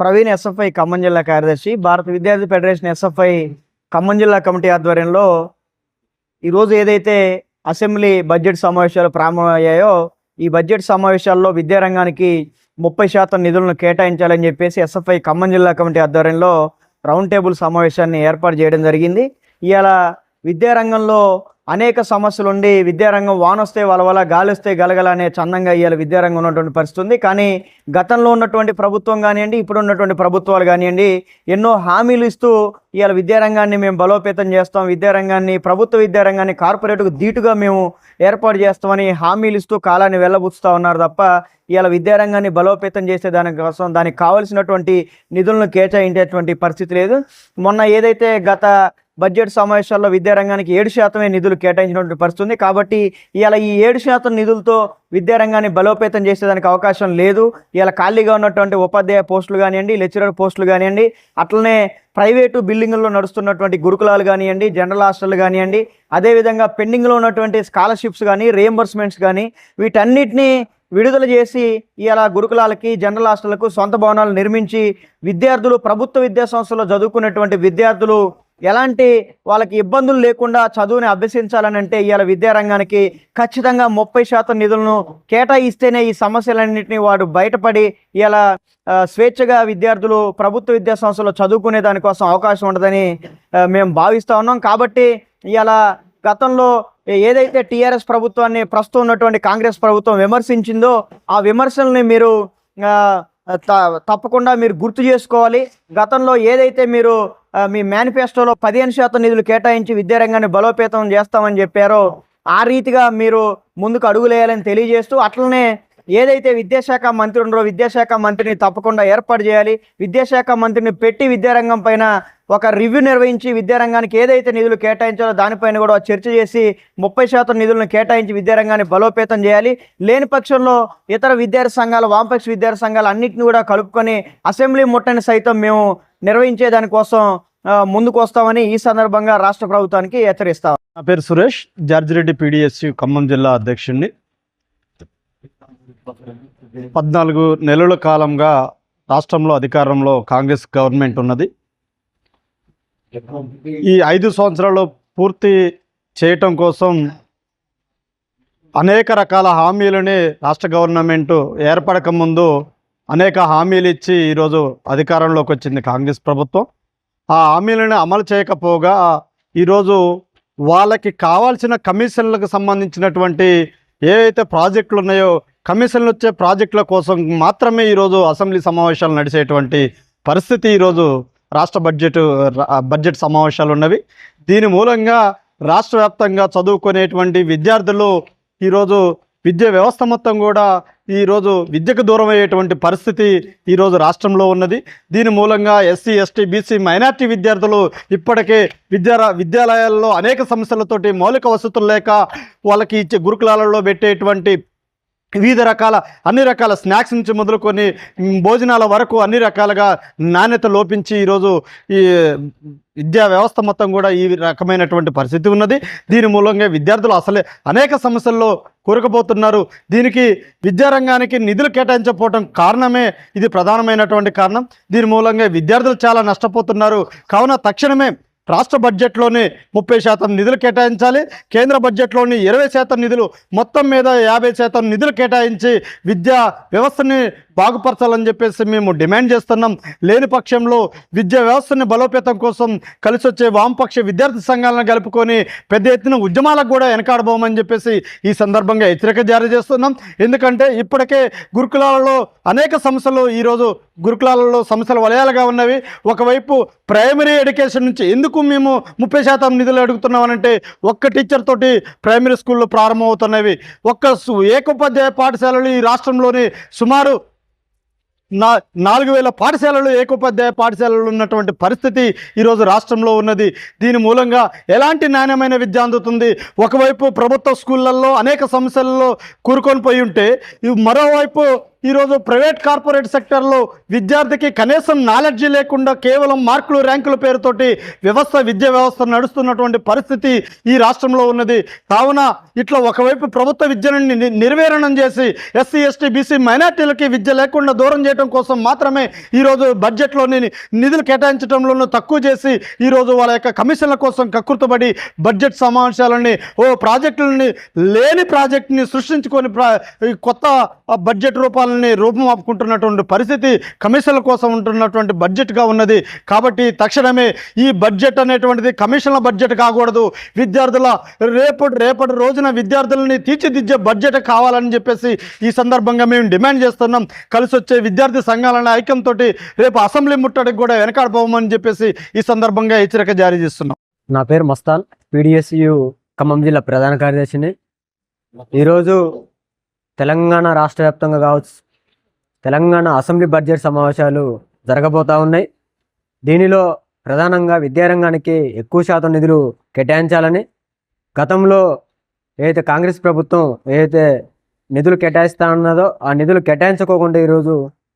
Praveen SFI Khammam జిల్లా కార్యదర్శి భారత విద్యార్థి ఫెడరేషన్ ఎస్ఎఫ్ఐ ఖమ్మం జిల్లా కమిటీ ఆధ్వర్యంలో ఈరోజు ఏదైతే అసెంబ్లీ బడ్జెట్ సమావేశాలు ప్రారంభమయ్యాయో ఈ బడ్జెట్ సమావేశాల్లో విద్యారంగానికి ముప్పై శాతం నిధులను కేటాయించాలని చెప్పేసి ఎస్ఎఫ్ఐ ఖమ్మం జిల్లా కమిటీ ఆధ్వర్యంలో రౌండ్ టేబుల్ సమావేశాన్ని ఏర్పాటు చేయడం జరిగింది. ఇవాళ విద్యారంగంలో అనేక సమస్యలు ఉండి విద్యారంగం వానొస్తే వలవల గాలిస్తే గలగల అనే చందంగా ఇవాళ విద్యారంగం ఉన్నటువంటి పరిస్థితి ఉంది. కానీ గతంలో ఉన్నటువంటి ప్రభుత్వం కానివ్వండి ఇప్పుడు ఉన్నటువంటి ప్రభుత్వాలు కానివ్వండి ఎన్నో హామీలు ఇస్తూ ఇవాళ విద్యారంగాన్ని మేము బలోపేతం చేస్తాం. విద్యారంగాన్ని ప్రభుత్వ విద్యారంగాన్ని కార్పొరేట్కు ధీటుగా మేము ఏర్పాటు చేస్తామని హామీలు ఇస్తూ కాలాన్ని వెళ్ళబుచ్చుతూ ఉన్నారు తప్ప ఇవాళ విద్యారంగాన్ని బలోపేతం చేసే దానికోసం దానికి కావలసినటువంటి నిధులను కేటాయించేటువంటి పరిస్థితి లేదు. మొన్న ఏదైతే గత బడ్జెట్ సమావేశాల్లో విద్యారంగానికి ఏడు శాతమే నిధులు కేటాయించినటువంటి పరిస్థితుంది. కాబట్టి ఇలా ఈ ఏడు శాతం నిధులతో విద్యారంగాన్ని బలోపేతం చేసేదానికి అవకాశం లేదు. ఇలా ఖాళీగా ఉన్నటువంటి ఉపాధ్యాయ పోస్టులు కానివ్వండి లెక్చరర్ పోస్టులు కానివ్వండి అట్లనే ప్రైవేటు బిల్డింగుల్లో నడుస్తున్నటువంటి గురుకులాలు కానివ్వండి జనరల్ హాస్టల్ కానివ్వండి అదేవిధంగా పెండింగ్లో ఉన్నటువంటి స్కాలర్షిప్స్ కానీ రియంబర్స్మెంట్స్ కానీ వీటన్నిటిని విడుదల చేసి ఇలా గురుకులాలకి జనరల్ హాస్టళ్ళకు సొంత భవనాలు నిర్మించి విద్యార్థులు ప్రభుత్వ విద్యా సంస్థలో చదువుకున్నటువంటి విద్యార్థులు ఎలాంటి వాళ్ళకి ఇబ్బందులు లేకుండా చదువుని అభ్యసించాలని అంటే ఇవాళ విద్యారంగానికి ఖచ్చితంగా ముప్పై శాతం నిధులను కేటాయిస్తేనే ఈ సమస్యలన్నింటినీ వాడు బయటపడి ఇలా స్వేచ్ఛగా విద్యార్థులు ప్రభుత్వ విద్యా సంస్థలో చదువుకునే దానికోసం అవకాశం ఉండదని మేము భావిస్తూ ఉన్నాం. కాబట్టి ఇలా గతంలో ఏదైతే టీఆర్ఎస్ ప్రభుత్వాన్ని ప్రస్తుతం ఉన్నటువంటి కాంగ్రెస్ ప్రభుత్వం విమర్శించిందో ఆ విమర్శల్ని మీరు తప్పకుండా మీరు గుర్తు చేసుకోవాలి. గతంలో ఏదైతే మీరు మీ మేనిఫెస్టోలో పదిహేను శాతం నిధులు కేటాయించి విద్యారంగాన్ని బలోపేతం చేస్తామని చెప్పారో ఆ రీతిగా మీరు ముందుకు అడుగులేయాలని తెలియజేస్తూ అట్లనే ఏదైతే విద్యాశాఖ మంత్రి ఉన్నారో విద్యాశాఖ మంత్రిని తప్పకుండా ఏర్పాటు చేయాలి. విద్యాశాఖ మంత్రిని పెట్టి విద్యారంగం పైన ఒక రివ్యూ నిర్వహించి విద్యారంగానికి ఏదైతే నిధులు కేటాయించాలో దానిపైన కూడా చర్చ చేసి ముప్పై శాతం నిధులను కేటాయించి విద్యారంగాన్ని బలోపేతం చేయాలి. లేని పక్షంలో ఇతర విద్యార్థి సంఘాలు వామపక్ష విద్యార్థి సంఘాలు అన్నింటినీ కూడా కలుపుకొని అసెంబ్లీ ముట్టని సైతం మేము నిర్వహించే దానికోసం ముందుకు వస్తామని ఈ సందర్భంగా రాష్ట్ర ప్రభుత్వానికి హెచ్చరిస్తాం. నా పేరు సురేష్ జార్జిరెడ్డి పీడిఎస్యు ఖమ్మం జిల్లా అధ్యక్షుడిని. పద్నాలుగు నెలల కాలంగా రాష్ట్రంలో అధికారంలో కాంగ్రెస్ గవర్నమెంట్ ఉన్నది. ఈ ఐదు సంవత్సరాలు పూర్తి చేయటం కోసం అనేక రకాల హామీలని రాష్ట్ర గవర్నమెంట్ ఏర్పడక ముందు అనేక హామీలు ఇచ్చి ఈరోజు అధికారంలోకి వచ్చింది కాంగ్రెస్ ప్రభుత్వం. ఆ హామీలను అమలు చేయకపోగా ఈరోజు వాళ్ళకి కావాల్సిన కమిషన్లకు సంబంధించినటువంటి ఏవైతే ప్రాజెక్టులు ఉన్నాయో కమిషన్లు వచ్చే ప్రాజెక్టుల కోసం మాత్రమే ఈరోజు అసెంబ్లీ సమావేశాలు నడిచేటువంటి పరిస్థితి ఈరోజు రాష్ట్ర బడ్జెట్ బడ్జెట్ సమావేశాలు ఉన్నవి. దీని మూలంగా రాష్ట్ర వ్యాప్తంగా చదువుకునేటువంటి విద్యార్థులు ఈరోజు విద్యా వ్యవస్థ మొత్తం కూడా ఈరోజు విద్యకు దూరం అయ్యేటువంటి పరిస్థితి ఈరోజు రాష్ట్రంలో ఉన్నది. దీని మూలంగా ఎస్సీ ఎస్టీ బీసీ మైనార్టీ విద్యార్థులు ఇప్పటికే విద్యా విద్యాలయాల్లో అనేక సమస్యలతోటి మౌలిక వసతులు లేక వాళ్ళకి ఇచ్చే గురుకులాలలో పెట్టేటువంటి వివిధ రకాల అన్ని రకాల స్నాక్స్ నుంచి మొదలుకొని భోజనాల వరకు అన్ని రకాలుగా నాణ్యత లోపించి ఈరోజు ఈ విద్యా వ్యవస్థ మొత్తం కూడా ఈ రకమైనటువంటి పరిస్థితి ఉన్నది. దీని మూలంగా విద్యార్థులు అసలే అనేక సమస్యల్లో కూరుకుపోతున్నారు. దీనికి విద్యారంగానికి నిధులు కేటాయించకపోవడం కారణమే ఇది ప్రధానమైనటువంటి కారణం. దీని మూలంగా విద్యార్థులు చాలా నష్టపోతున్నారు. కావున తక్షణమే రాష్ట్ర బడ్జెట్లోని ముప్పై శాతం నిధులు కేటాయించాలి. కేంద్ర బడ్జెట్లోని ఇరవై శాతం నిధులు మొత్తం మీద యాభై శాతం నిధులు కేటాయించి విద్యా వ్యవస్థని బాగుపరచాలని చెప్పేసి మేము డిమాండ్ చేస్తున్నాం. లేని పక్షంలో విద్యా వ్యవస్థని బలోపేతం కోసం కలిసి వచ్చే వామపక్ష విద్యార్థి సంఘాలను కలుపుకొని పెద్ద ఎత్తున ఉద్యమాలకు కూడా వెనకాడబోమని చెప్పేసి ఈ సందర్భంగా హెచ్చరిక జారీ చేస్తున్నాం. ఎందుకంటే ఇప్పటికే గురుకులాలలో అనేక సమస్యలు ఈరోజు గురుకులాలలో సమస్యలు వలయాలుగా ఉన్నవి. ఒకవైపు ప్రైమరీ ఎడ్యుకేషన్ నుంచి ఎందుకు మేము ముప్పై శాతం నిధులు అడుగుతున్నామనంటే ఒక్క టీచర్ తోటి ప్రైమరీ స్కూల్లో ప్రారంభమవుతున్నవి. ఒక్క సు- ఏకోపాధ్యాయ పాఠశాలలు ఈ రాష్ట్రంలోని సుమారు నా నాలుగు వేల పాఠశాలలు ఏకోపాధ్యాయ పాఠశాలలు ఉన్నటువంటి పరిస్థితి ఈరోజు రాష్ట్రంలో ఉన్నది. దీని మూలంగా ఎలాంటి నాణ్యమైన విద్య అందుతుంది? ఒకవైపు ప్రభుత్వ స్కూళ్ళల్లో అనేక సమస్యలలో కూరుకొని పోయి ఉంటే మరోవైపు ఈరోజు ప్రైవేట్ కార్పొరేట్ సెక్టర్లో విద్యార్థికి కనీసం నాలెడ్జ్ లేకుండా కేవలం మార్కులు ర్యాంకుల పేరుతోటి వ్యవస్థ విద్యా వ్యవస్థ నడుస్తున్నటువంటి పరిస్థితి ఈ రాష్ట్రంలో ఉన్నది. కావున ఇట్లా ఒకవైపు ప్రభుత్వ విద్యను ని- చేసి ఎస్సీ ఎస్టీ బీసీ మైనార్టీలకి విద్య లేకుండా దూరం చేయడం కోసం మాత్రమే ఈరోజు బడ్జెట్లోని నిధులు కేటాయించడంలోనూ తక్కువ చేసి ఈరోజు వాళ్ళ యొక్క కమిషన్ల కోసం కక్కుర్తబడి బడ్జెట్ సమావేశాలని ఓ ప్రాజెక్టులని లేని ప్రాజెక్టుని సృష్టించుకొని ప్రా ఈ కొత్త బడ్జెట్ రూపాలను రూపమాపుకుంటున్నటువంటి పరిస్థితి కమిషన్ల కోసం ఉంటున్నటువంటి బడ్జెట్గా ఉన్నది. కాబట్టి తక్షణమే ఈ బడ్జెట్ అనేటువంటిది కమిషన్ల బడ్జెట్ కాకూడదు. విద్యార్థుల రేపటి రేపటి రోజున విద్యార్థులని తీర్చిదిద్దే బడ్జెట్ కావాలని చెప్పేసి ఈ సందర్భంగా మేము డిమాండ్ చేస్తున్నాం. కలిసి వచ్చే విద్యార్థి సంఘాలన్న ఐక్యంతో రేపు అసెంబ్లీ ముట్టడికి కూడా వెనకాడిపోమని చెప్పేసి ఈ సందర్భంగా హెచ్చరిక జారీ చేస్తున్నాం. నా పేరు మస్తాన్ పీడిఎస్యు ఖమ్మం జిల్లా ప్రధాన కార్యదర్శిని. ఈరోజు తెలంగాణ రాష్ట్ర వ్యాప్తంగా కావచ్చు తెలంగాణ అసెంబ్లీ బడ్జెట్ సమావేశాలు జరగబోతూ ఉన్నాయి. దీనిలో ప్రధానంగా విద్యారంగానికి ఎక్కువ శాతం నిధులు కేటాయించాలని గతంలో ఏదైతే కాంగ్రెస్ ప్రభుత్వం ఏదైతే నిధులు కేటాయిస్తా ఉన్నదో ఆ నిధులు కేటాయించుకోకుండా ఈరోజు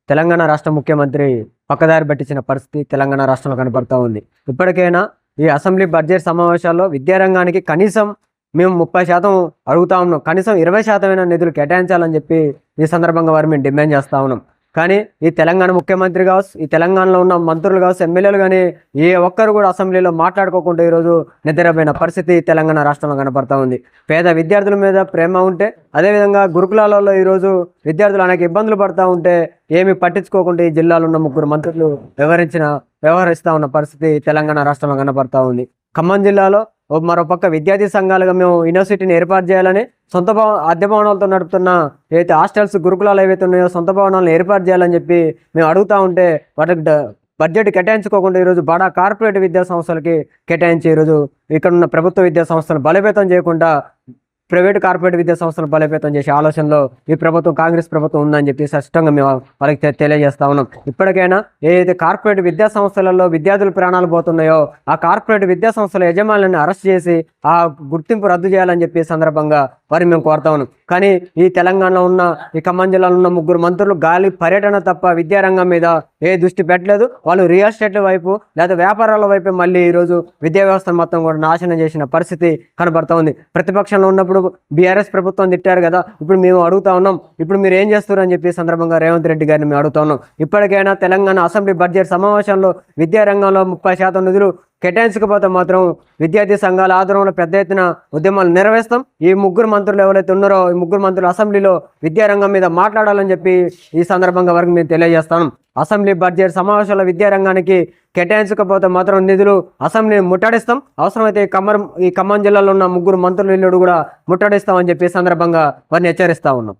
తెలంగాణ రాష్ట్ర ముఖ్యమంత్రి పక్కదారి పట్టించిన పరిస్థితి తెలంగాణ రాష్ట్రంలో కనపడతా ఉంది. ఇప్పటికైనా ఈ అసెంబ్లీ బడ్జెట్ సమావేశాల్లో విద్యారంగానికి కనీసం మేము ముప్పై శాతం అడుగుతా ఉన్నాం. కనీసం ఇరవై శాతమైన నిధులు కేటాయించాలని చెప్పి ఈ సందర్భంగా వారు మేము డిమాండ్ చేస్తూ ఉన్నాం. కానీ ఈ తెలంగాణ ముఖ్యమంత్రి కావచ్చు ఈ తెలంగాణలో ఉన్న మంత్రులు కావచ్చు ఎమ్మెల్యేలు కానీ ఏ ఒక్కరు కూడా అసెంబ్లీలో మాట్లాడుకోకుండా ఈరోజు నిద్రపోయిన పరిస్థితి తెలంగాణ రాష్ట్రంలో కనపడతా ఉంది. పేద విద్యార్థుల మీద ప్రేమ ఉంటే అదేవిధంగా గురుకులాలలో ఈరోజు విద్యార్థులు అనేక ఇబ్బందులు పడతా ఉంటే ఏమి పట్టించుకోకుండా ఈ జిల్లాలో ఉన్న ముగ్గురు మంత్రులు వ్యవహరించిన వ్యవహరిస్తా ఉన్న పరిస్థితి తెలంగాణ రాష్ట్రంలో కనపడతా ఉంది. ఖమ్మం జిల్లాలో మరోపక్క విద్యార్థి సంఘాలుగా మేము యూనివర్సిటీని ఏర్పాటు చేయాలని సొంత భవ అద్దె భవనాలతో నడుపుతున్న ఏదైతే హాస్టల్స్ గురుకులాలు ఏవైతే ఉన్నాయో సొంత భవనాలను ఏర్పాటు చేయాలని చెప్పి మేము అడుగుతా ఉంటే వాటికి బడ్జెట్ కేటాయించుకోకుండా ఈరోజు బడా కార్పొరేట్ విద్యా సంస్థలకి కేటాయించి ఈరోజు ఇక్కడ ఉన్న ప్రభుత్వ విద్యా సంస్థలను బలోపేతం చేయకుండా ప్రైవేట్ కార్పొరేట్ విద్యా సంస్థలు బలోపేతం చేసే ఆలోచనలో ఈ ప్రభుత్వం కాంగ్రెస్ ప్రభుత్వం ఉందని చెప్పి స్పష్టంగా మేము వాళ్ళకి తెలియజేస్తా ఉన్నాం. ఇప్పటికైనా ఏదైతే కార్పొరేట్ విద్యా సంస్థలలో విద్యార్థుల ప్రాణాలు పోతున్నాయో ఆ కార్పొరేట్ విద్యా సంస్థల యజమానులను అరెస్ట్ చేసి ఆ గుర్తింపు రద్దు చేయాలని చెప్పి సందర్భంగా వారిని మేము కోరుతా ఉన్నాం. కానీ ఈ తెలంగాణలో ఉన్న ఈ ఖమ్మం జిల్లాలో ఉన్న ముగ్గురు మంత్రులు గాలి పర్యటన తప్ప విద్యారంగం మీద ఏ దృష్టి పెట్టలేదు. వాళ్ళు రియల్ ఎస్టేట్ల వైపు లేదా వ్యాపారాల వైపు మళ్ళీ ఈరోజు విద్యా వ్యవస్థను మొత్తం కూడా నాశనం చేసిన పరిస్థితి కనబడుతూ ఉంది. ప్రతిపక్షంలో ఉన్నప్పుడు బీఆర్ఎస్ ప్రభుత్వం తిట్టారు కదా ఇప్పుడు మేము అడుగుతా ఉన్నాం. ఇప్పుడు మీరు ఏం చేస్తారు అని చెప్పి సందర్భంగా రేవంత్ రెడ్డి గారిని మేము అడుగుతా ఉన్నాం. ఇప్పటికైనా తెలంగాణ అసెంబ్లీ బడ్జెట్ సమావేశంలో విద్యారంగంలో ముప్పై శాతం నిధులు కేటాయించకపోతే మాత్రం విద్యార్థి సంఘాల ఆధ్వర్యంలో పెద్ద ఎత్తున ఉద్యమాలు నెరవేర్స్తాం. ఈ ముగ్గురు మంత్రులు ఎవరైతే ఉన్నారో ఈ ముగ్గురు మంత్రులు అసెంబ్లీలో విద్యారంగం మీద మాట్లాడాలని చెప్పి ఈ సందర్భంగా వరకు మేము తెలియజేస్తాను. అసెంబ్లీ బడ్జెట్ సమావేశాల విద్యారంగానికి కేటాయించకపోతే మాత్రం నిధులు అసెంబ్లీని ముట్టడిస్తాం. అవసరమైతే ఈ ఖమ్మం ఈ ఖమ్మం జిల్లాలో ఉన్న ముగ్గురు మంత్రులు ఇల్లుడు కూడా ముట్టడిస్తామని చెప్పి ఈ సందర్భంగా వారిని హెచ్చరిస్తా ఉన్నాం.